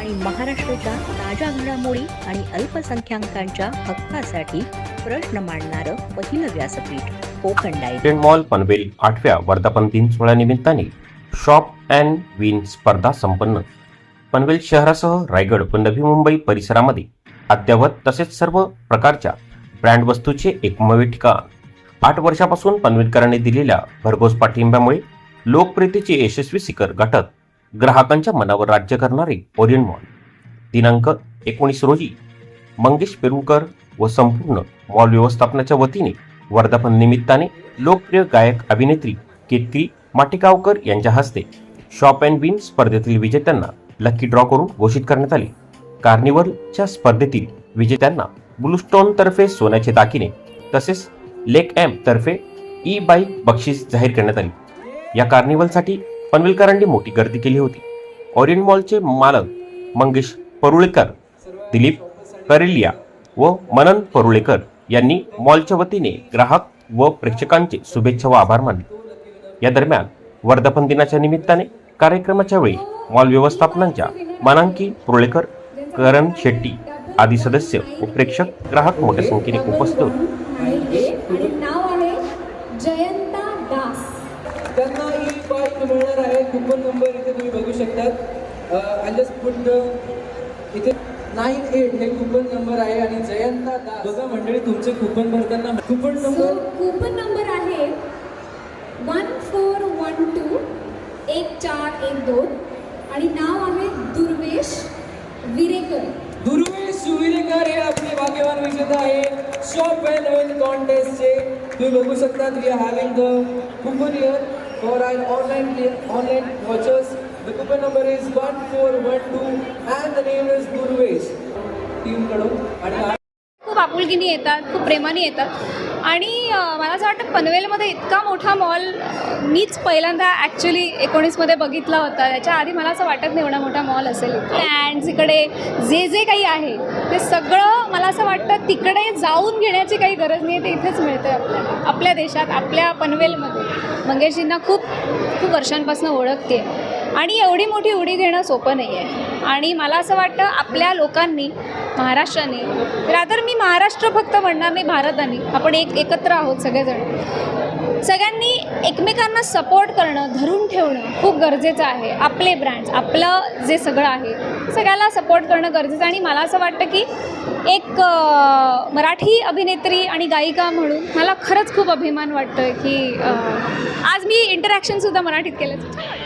आणि महाराष्ट्राच्या ताज्या घडामोडी आणि अल्पसंख्याकांच्या हक्कासाठी प्रश्न मांडणारं पहिलं व्यासपीठ कोकण मॉल पनवेल आठव्या वर्धापन दिन सोहळ्यानिमित्ताने शॉप अँड विन स्पर्धा संपन्न. पनवेल शहरासह रायगड व नवी मुंबई परिसरामध्ये अद्ययावत तसेच सर्व प्रकारच्या ब्रँड वस्तूचे एकमेव ठिकाण. आठ वर्षापासून पनवेलकरांनी दिलेल्या भरघोस पाठिंब्यामुळे लोकप्रियतेचे यशस्वी शिखर गाठत ग्राहकांच्या मनावर राज्य करणारे ओरियन मॉल दिनांक एकोणीस रोजी मंगेश पेरुळकर व संपूर्ण मॉल व्यवस्थापनाच्या वतीने वर्धापन निमित्ताने लोकप्रिय गायक अभिनेत्री केतकी माटेगावकर यांच्या हस्ते शॉप अँड विन स्पर्धेतील विजेत्यांना लकी ड्रॉ करून घोषित करण्यात आले. कार्निवलच्या स्पर्धेतील विजेत्यांना ब्लूस्टोनतर्फे सोन्याचे दागिने तसेच लेक एम तर्फे ई बाईक बक्षीस जाहीर करण्यात आली. या कार्निवलसाठी पनवेलकरांनी मोठी गर्दी केली होती. ओरियन मॉलचे मालक मंगेश परुळेकर दिलीप करेलिया व मनन परुळेकर यांनी मॉलच्या वतीने ग्राहक व प्रेक्षकांचे शुभेच्छा व आभार मानले. या दरम्यान वर्धापन दिनाच्या निमित्ताने कार्यक्रमाच्या वेळी मॉल व्यवस्थापनांच्या मानांकी पुरळेकर करण शेट्टी आदी सदस्य व प्रेक्षक ग्राहक मोठ्या संख्येने उपस्थित होते आणि नाव आहे जयंता दास त्यांना ही बाईक मिळणार आहे. कुपन नंबर इथे तुम्ही बघू शकतात. आय जस्ट पुट इथे नाईन एट हे कुपन नंबर आहे आणि जयंता दास. बघा मंडळी तुमचे कुपन भरताना कुपन नंबर कूपन नंबर आहे वन फोर वन टू एक चार एक दोन आणि नाव आहे दुर्वेश विरेकर. दुर्वेश सुविरेकर हे आपले भाग्यवान विजेता आहे. शॉप अँड वेल कॉन्टेस्टचे तुम्ही बघू शकतात we are having the coupon year for our online online vouchers. The coupon number is 1412 and the name is Durvesh. Team Kadu. आपुलकीने येतात खूप प्रेमाने येतात. आणि मला असं वाटतं पनवेलमध्ये इतका मोठा मॉल मीच पहिल्यांदा ॲक्च्युली एकोणीसमध्ये बघितला होता. त्याच्या आधी मला असं वाटत नाही एवढा मोठा मॉल असेल प्लॅन्स इकडे जे जे काही आहे ते सगळं मला असं वाटतं तिकडे जाऊन घेण्याची काही गरज नाही ते इथेच मिळतं आपल्या आपल्या देशात आपल्या पनवेलमध्ये. मंगेशजींना खूप खूप वर्षांपासून ओळखते आणि एवढी मोठी उडी घेणं सोपं नाही आहे. आणि मला असं वाटतं आपल्या लोकांनी महाराष्ट्राने रादर मी महाराष्ट्र फक्त म्हणणार नाही भारताने आपण एक एकत्र आहोत सगळेजण. सगळ्यांनी एकमेकांना सपोर्ट करणं धरून ठेवणं खूप गरजेचं आहे. आपले ब्रँड्स आपलं जे सगळं आहे सगळ्याला सपोर्ट करणं गरजेचं आहे. आणि मला असं वाटतं की एक मराठी अभिनेत्री आणि गायिका म्हणून मला खरंच खूप अभिमान वाटतं की आज मी इंटरॅक्शनसुद्धा मराठीत केलं